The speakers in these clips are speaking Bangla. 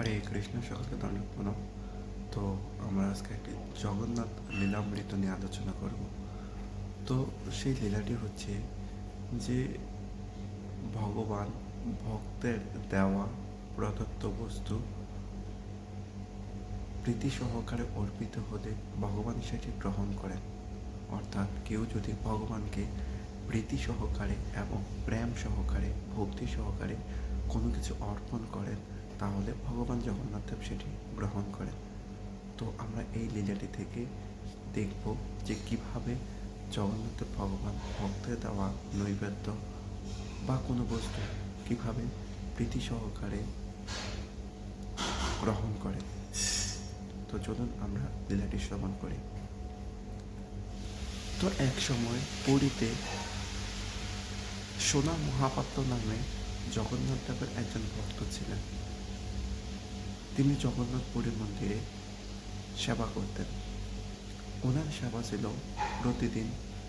হরে কৃষ্ণ, সকলকে প্রণাম তো আমরা আজকে একটি জগন্নাথ লীলামৃত নিয়ে আলোচনা করব। তো সেই লীলাটি হচ্ছে যে ভগবান ভক্তের দেওয়া প্রদত্ত বস্তু প্রীতি সহকারে অর্পিত হলে ভগবান সেটি গ্রহণ করেন। অর্থাৎ কেউ যদি ভগবানকে প্রীতি সহকারে এবং প্রেম সহকারে, ভক্তি সহকারে কোনো কিছু অর্পণ করেন তাহলে ভগবান জগন্নাথ দেব সেটি গ্রহণ করেন। তো আমরা এই লীলাটি থেকে দেখব যে কীভাবে জগন্নাথ দেব ভগবান ভক্তের দেওয়া নৈবেদ্য বা কোনো বস্তু কীভাবে প্রীতি সহকারে গ্রহণ করে। তো চলুন আমরা লীলাটি শ্রবণ করি। তো এক সময় পুরীতে সোনা মহাপাত্র নামে জগন্নাথ দেবের একজন ভক্ত ছিলেন। তিনি জগন্নাথ পুরী মন্দিরে সেবা করতেন। ওনার সেবা ছিল প্রতিদিন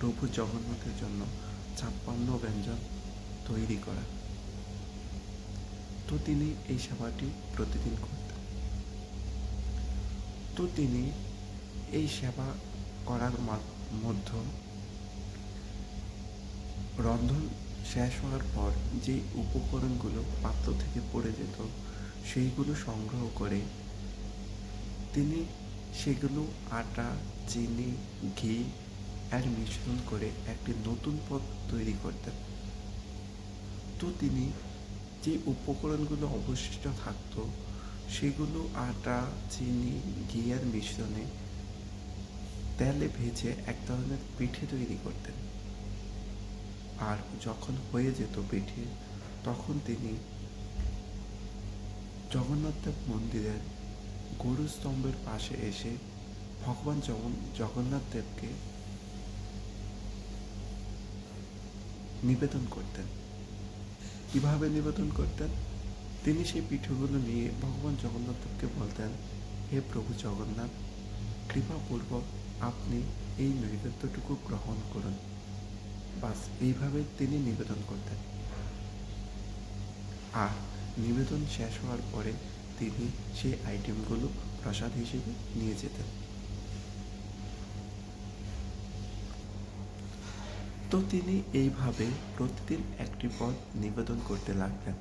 প্রভু জগন্নাথের জন্য ছাপ্পান্ন ব্যঞ্জন তৈরি করা। তো তিনি এই সেবাটি প্রতিদিন করতেন। তো তিনি এই সেবা করার মধ্য রন্ধন শেষ হওয়ার পর যে উপকরণগুলো পাত্র থেকে পড়ে যেত সেইগুলো সংগ্রহ করে। তিনি সেগুলো আটা, চিনি, ঘি এর মিশ্রণ করে একটি নতুন পদ তৈরি করতেন। তো তিনি যে উপকরণগুলো অবশিষ্ট থাকতো, সেগুলো আটা, চিনি, ঘি এর মিশ্রণে তেলে ভেজে এক ধরনের পিঠে তৈরি করতেন। আর যখন হয়ে যেত পিঠে, তখন তিনি জগন্নাথ দেব মন্দিরের গরু স্তম্ভের পাশে এসে ভগবান জগন জগন্নাথ দেবকে নিবেদন করতেন। কীভাবে নিবেদন করতেন? তিনি সেই পিঠেগুলো নিয়ে ভগবান জগন্নাথ দেবকে বলতেন, হে প্রভু জগন্নাথ, কৃপাপূর্বক আপনি এই নৈবেদ্যটুকু গ্রহণ করুন। বাস, এইভাবে তিনি নিবেদন করতেন। আর নিবেদন শেষ হওয়ার পরে তিনি সেই আইটেমগুলো প্রসাদ হিসেবে নিয়ে যেতেন। তো তিনি এইভাবে প্রতিদিন একটি পদ নিবেদন করতে লাগলেন।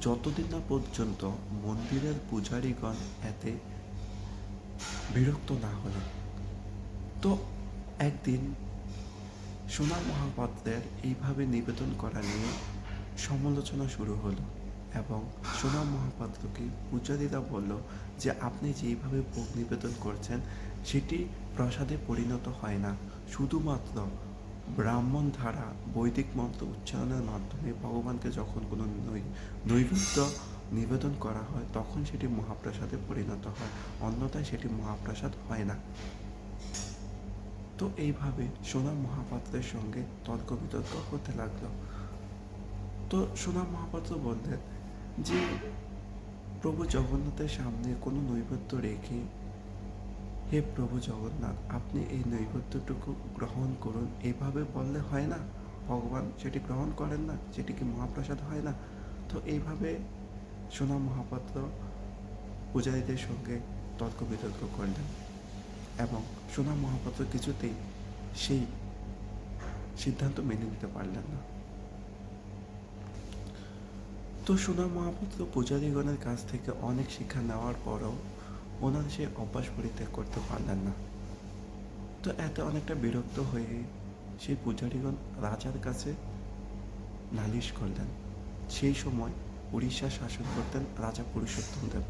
যতদিন না পর্যন্ত মন্দিরের পূজারীগণ এতে বিরক্ত না হলেন। তো একদিন সোনার মহাপাত্রের এইভাবে নিবেদন করা নিয়ে সমালোচনা শুরু হলো। এবং সোনার মহাপাত্রকে পূজারীরা বলল যে আপনি যেইভাবে ভোগ নিবেদন করছেন, সেটি প্রসাদে পরিণত হয় না। শুধুমাত্র ব্রাহ্মণ ধারা বৈদিক মন্ত্র উচ্চারণের মাধ্যমে ভগবানকে যখন কোনো নৈবেদ্য নিবেদন করা হয়, তখন সেটি মহাপ্রসাদে পরিণত হয়, অন্যথায় সেটি মহাপ্রসাদ হয় না। তো এইভাবে সোনা মহাপাত্রের সঙ্গে তর্ক বিতর্ক হতে লাগল। তো সোনা মহাপাত্র বললেন যে প্রভু জগন্নাথের সামনে কোনো নৈবেদ্য রেখে, হে প্রভু জগন্নাথ, আপনি এই নৈবেদ্যটুকু গ্রহণ করুন। এইভাবে বললে হয় না, ভগবান সেটি গ্রহণ করেন না, সেটি কি মহাপ্রসাদ হয় না? তো এইভাবে সোনা মহাপাত্র পূজারীদের সঙ্গে তর্ক বিতর্ক করলেন এবং সোনা মহাপাত্র কিছুতেই সেই সিদ্ধান্ত মেনে নিতে পারলেন না। তো সোনা মহাপাত্র পূজারীগণের কাছ থেকে অনেক শিক্ষা নেওয়ার পরও ওনার সেই অভ্যাস পরিত্যাগ করতে পারলেন না। তো এতে অনেকটা বিরক্ত হয়ে সেই পূজারীগণ রাজার কাছে নালিশ করলেন। সেই সময় উড়িষ্যা শাসন করতেন রাজা পুরুষোত্তম দেব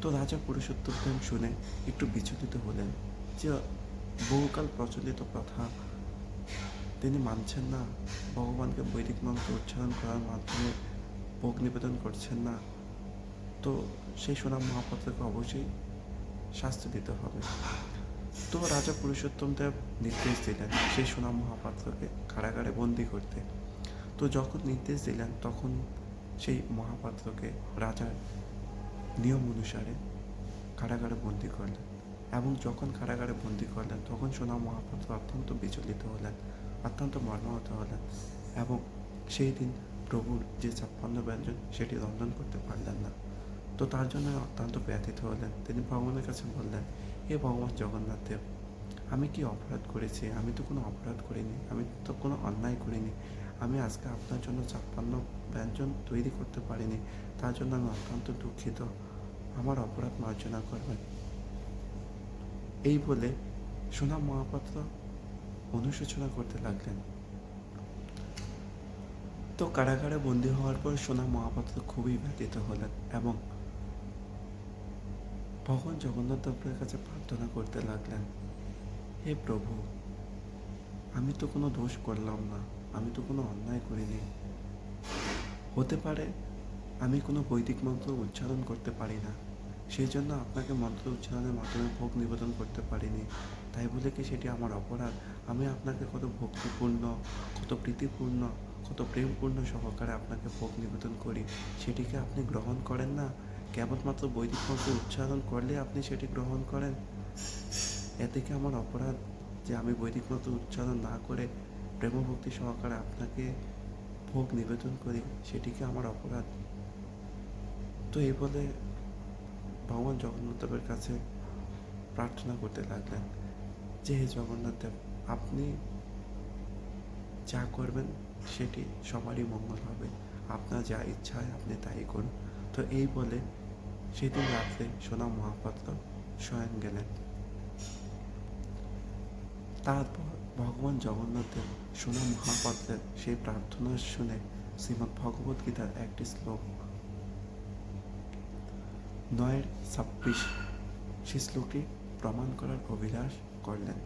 তো রাজা পুরুষোত্তম দেব শুনে একটু বিচলিত হলেন যে, বহুকাল প্রচলিত প্রথা তিনি মানছেন না। ভগবানকে বৈদিক মন্ত্র উচ্চারণ করার মাধ্যমে ভোগ নিবেদন করছেন না, তো সেই সোনাম মহাপাত্রকে অবশ্যই শাস্তি দিতে হবে। তো রাজা পুরুষোত্তম দেব নির্দেশ দিলেন সেই সোনাম মহাপাত্রকে কারাগারে বন্দি করতে। তো যখন নির্দেশ দিলেন, তখন সেই মহাপাত্রকে রাজার নিয়ম অনুসারে কারাগারে বন্দি করলেন এবং যখন কারাগারে বন্দি করলেন, তখন সোনা মহাপাত্র অত্যন্ত বিচলিত হলেন, অত্যন্ত মর্মাহত হলেন এবং সেই দিন প্রভুর যে ছাপ্পান্ন ব্যঞ্জন সেটি রন্ধন করতে পারলেন না। তো তার জন্য অত্যন্ত ব্যথিত হলেন। তিনি ভগবানের কাছে বললেন, হে ভগবান জগন্নাথ দেব, আমি কি অপরাধ করেছি? আমি তো কোনো অপরাধ করিনি, আমি তো কোনো অন্যায় করিনি। আমি আজকে আপনার জন্য ছাপ্পান্ন ব্যঞ্জন তৈরি করতে পারিনি। তার জন্য আমি অত্যন্ত দুঃখিত। আমার অপরাধ মার্জনা করবেন। এই বলে সোনা মহাপাত্র অনুশোচনা করতে লাগলেন। তো কারাগারে বন্দী হওয়ার পর সোনা মহাপাত্র খুবই ব্যথিত হলেন এবং ভগবান জগন্নাথ দেবের কাছে প্রার্থনা করতে লাগলেন, হে প্রভু, আমি তো কোনো দোষ করলাম না, আমি তো কোনো অন্যায় করিনি। হতে পারে আমি কোনো বৈদিক মন্ত্র উচ্চারণ করতে পারি না সেই জন্য আপনাকে মন্ত্র উচ্চারণের মাধ্যমে ভোগ নিবেদন করতে পারিনি। তাই বলে কি সেটি আমার অপরাধ? আমি আপনাকে কত ভক্তিপূর্ণ, কত প্রীতিপূর্ণ কত প্রেমপূর্ণ সহকারে আপনাকে ভোগ নিবেদন করি। সেটিকে আপনি গ্রহণ করেন না। কেবলমাত্র বৈদিক মন্ত্র উচ্চারণ করলে আপনি সেটি গ্রহণ করেন। এতে কি আমার অপরাধ যে আমি বৈদিক মন্ত্র উচ্চারণ না করে প্রেমভক্তি সহকারে আপনাকে ভোগ নিবেদন করি সেটি কি আমার অপরাধ। তো এই বলে ভগবান জগন্নাথদেবের কাছে প্রার্থনা করতে লাগলেন, যে হে জগন্নাথদেব, আপনি যা করবেন, সেটি সবারই মঙ্গল হবে। আপনার যা ইচ্ছা হয় আপনি তাই করুন। তো এই বলে সেদিন রাত্রে সোনা মহাপাত্র স্বয়ং গেলেন। তারপর ভগবান জগন্নাথ দেব সোনা মহাপাত্রের সেই প্রার্থনা শুনে শ্রীমদ্ ভগবত গীতার একটি শ্লোক, নয়ের ছাব্বিশ, সেই শ্লোকটি প্রমাণ করার অভিলাষ করলেন।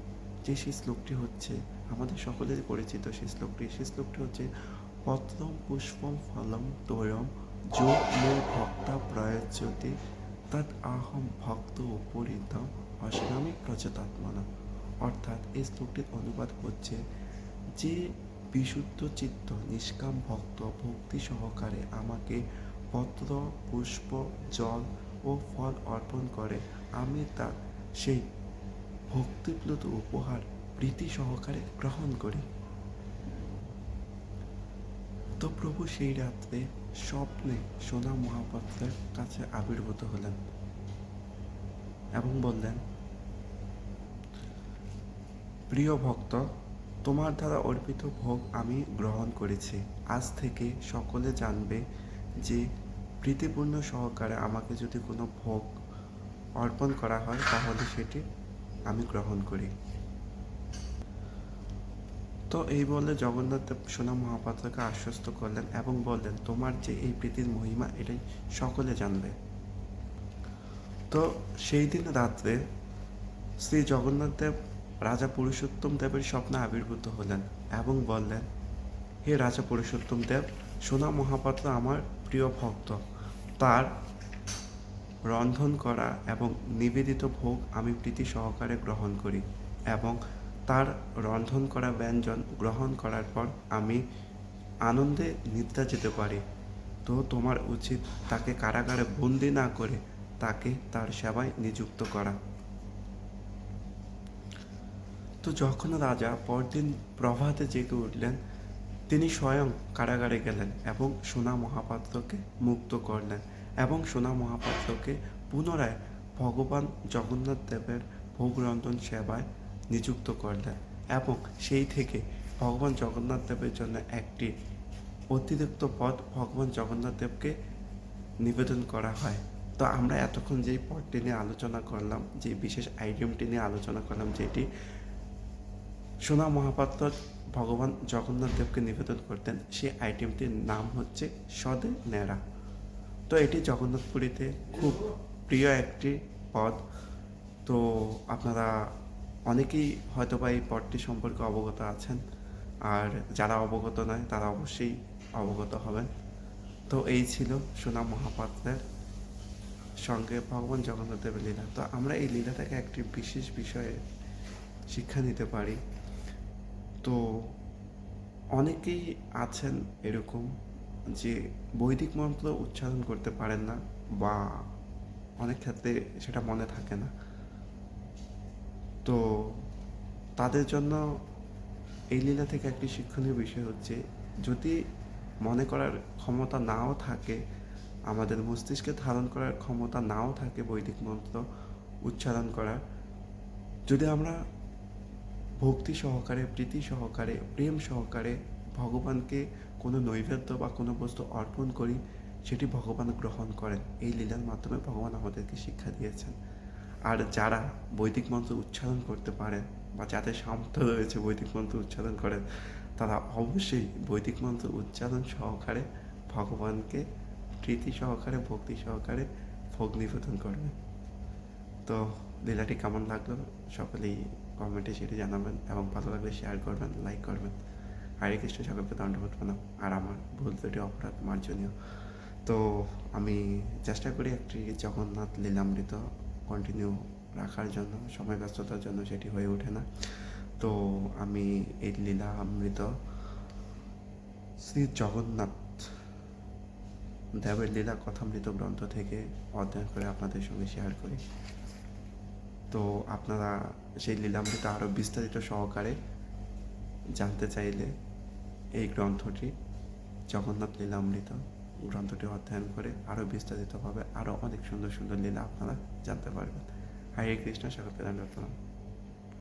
যে সেই শ্লোকটি হচ্ছে আমাদের সকলেরই পরিচিত সেই শ্লোকটি। সেই শ্লোকটি হচ্ছে পত্রম পুষ্পম ফলম তোয়ম যো মো ভক্তা প্রয়োজ্যতে তৎ আহম ভক্ত উপরিতম অশ্রামী প্রচতাত্মনা। অর্থাৎ এই শ্লোকটির অনুবাদ হচ্ছে, যে বিশুদ্ধ চিত্ত নিষ্কাম ভক্ত ভক্তি সহকারে আমাকে পত্র পুষ্প, জল ও ফল অর্পণ করে, আমি তার সেই ভক্তিপ্লুত উপহার প্রীতি সহকারে গ্রহণ করি। তো প্রভু সেই রাত্রে স্বপ্নে সোনা মহাপাত্রের কাছে আবির্ভূত হলেন এবং বললেন, প্রিয় ভক্ত, তোমার দ্বারা অর্পিত ভোগ আমি গ্রহণ করেছি। আজ থেকে সকলে জানবে যে প্রীতিপূর্ণ সহকারে আমাকে যদি কোনো ভোগ অর্পণ করা হয়, তাহলে সেটি আমি গ্রহণ করি। তো এই বলে জগন্নাথ সোনা মহাপাত্রকে আশ্বস্ত করলেন এবং বললেন, তোমার যে এই প্রীতির মহিমা, এটাই সকলে জানবে। তো সেই দিন রাত্রে শ্রী জগন্নাথ দেব, রাজা পুরুষোত্তম দেবের স্বপ্নে আবির্ভূত হলেন এবং বললেন, হে রাজা পুরুষোত্তম দেব, সোনা মহাপাত্র আমার প্রিয় ভক্ত। তার রন্ধন করা এবং নিবেদিত ভোগ আমি প্রীতি সহকারে গ্রহণ করি এবং তার রন্ধন করা ব্যঞ্জন গ্রহণ করার পর আমি আনন্দে নিদ্রা যেতে পারি। তো তোমার উচিত তাকে কারাগারে বন্দি না করে তাকে তার সেবায় নিযুক্ত করা। তো যখন রাজা পরদিন প্রভাতে জেগে উঠলেন, তিনি স্বয়ং কারাগারে গেলেন এবং সোনা মহাপাত্রকে মুক্ত করলেন এবং সোনা মহাপাত্রকে পুনরায় ভগবান জগন্নাথ দেবের ভোগরন্ধন সেবায় নিযুক্ত করলেন এবং সেই থেকে ভগবান জগন্নাথ দেবের জন্য একটি অতিরিক্ত পদ ভগবান জগন্নাথ দেবকে নিবেদন করা হয়। তো আমরা এতক্ষণ যেই পদটি নিয়ে আলোচনা করলাম, যে বিশেষ আইটেমটি নিয়ে আলোচনা করলাম, যেটি সোনা মহাপাত্র ভগবান জগন্নাথ দেবকে নিবেদন করতেন, সেই আইটেমটির নাম হচ্ছে সদে নেড়া তো এটি জগন্নাথপুরীতে খুব প্রিয় একটি পদ। তো আপনারা অনেকেই হয়তো বা এই পদটি সম্পর্কে অবগত আছেন, আর যারা অবগত নয়, তারা অবশ্যই অবগত হবেন। তো এই ছিল সোনা মহাপাত্রের সঙ্গে ভগবান জগন্নাথ দেবের লীলা। তো আমরা এই লীলা থেকে একটি বিশেষ বিষয়ে শিক্ষা নিতে পারি। তো অনেকেই আছেন এরকম যে বৈদিক মন্ত্র উচ্চারণ করতে পারেন না বা অনেক ক্ষেত্রে সেটা মনে থাকে না। তো তাদের জন্য এই লীলা থেকে একটি শিক্ষণীয় বিষয় হচ্ছে, যদি মনে করার ক্ষমতা নাও থাকে, আমাদের মস্তিষ্কে ধারণ করার ক্ষমতা নাও থাকে বৈদিক মন্ত্র উচ্চারণ করার, যদি আমরা ভক্তি সহকারে, প্রীতি সহকারে, প্রেম সহকারে ভগবানকে কোনো নৈবেদ্য বা কোনো বস্তু অর্পণ করি, সেটি ভগবান গ্রহণ করেন। এই লীলার মাধ্যমে ভগবান আমাদেরকে শিক্ষা দিয়েছেন। আর যারা বৈদিক মন্ত্র উচ্চারণ করতে পারেন বা যাদের সামর্থ্য রয়েছে বৈদিক মন্ত্র উচ্চারণ করেন, তারা অবশ্যই বৈদিক মন্ত্র উচ্চারণ সহকারে ভগবানকে প্রীতি সহকারে, ভক্তি সহকারে ভোগ নিবেদন করবেন। তো লীলাটি কেমন লাগল? সকলেই কমেন্টে সেটি জানাবেন এবং ভালো লাগলে শেয়ার করবেন লাইক করবেন। হরে কৃষ্ণ, সকলকে দণ্ডবোধ প্রণাম। আর আমার ভুল ত্রুটি, অপরাধ মার্জনীয়। তো আমি চেষ্টা করি একটি জগন্নাথ লীলামৃত কন্টিনিউ রাখার জন্য, সময় ব্যস্ততার জন্য সেটি হয়ে ওঠে না। তো আমি এই লীলা অমৃত শ্রী জগন্নাথ দেবের লীলা কথামৃত গ্রন্থ থেকে অধ্যয়ন করে আপনাদের সঙ্গে শেয়ার করি। তো আপনারা সেই লীলামৃত আরও বিস্তারিত সহকারে জানতে চাইলে এই গ্রন্থটি জগন্নাথ লীলামৃত গ্রন্থটি অধ্যয়ন করে আরও বিস্তারিতভাবে আরও অনেক সুন্দর সুন্দর লীলা আপনারা জানতে পারবেন। হরে কৃষ্ণ সকলকে ধন্যবাদ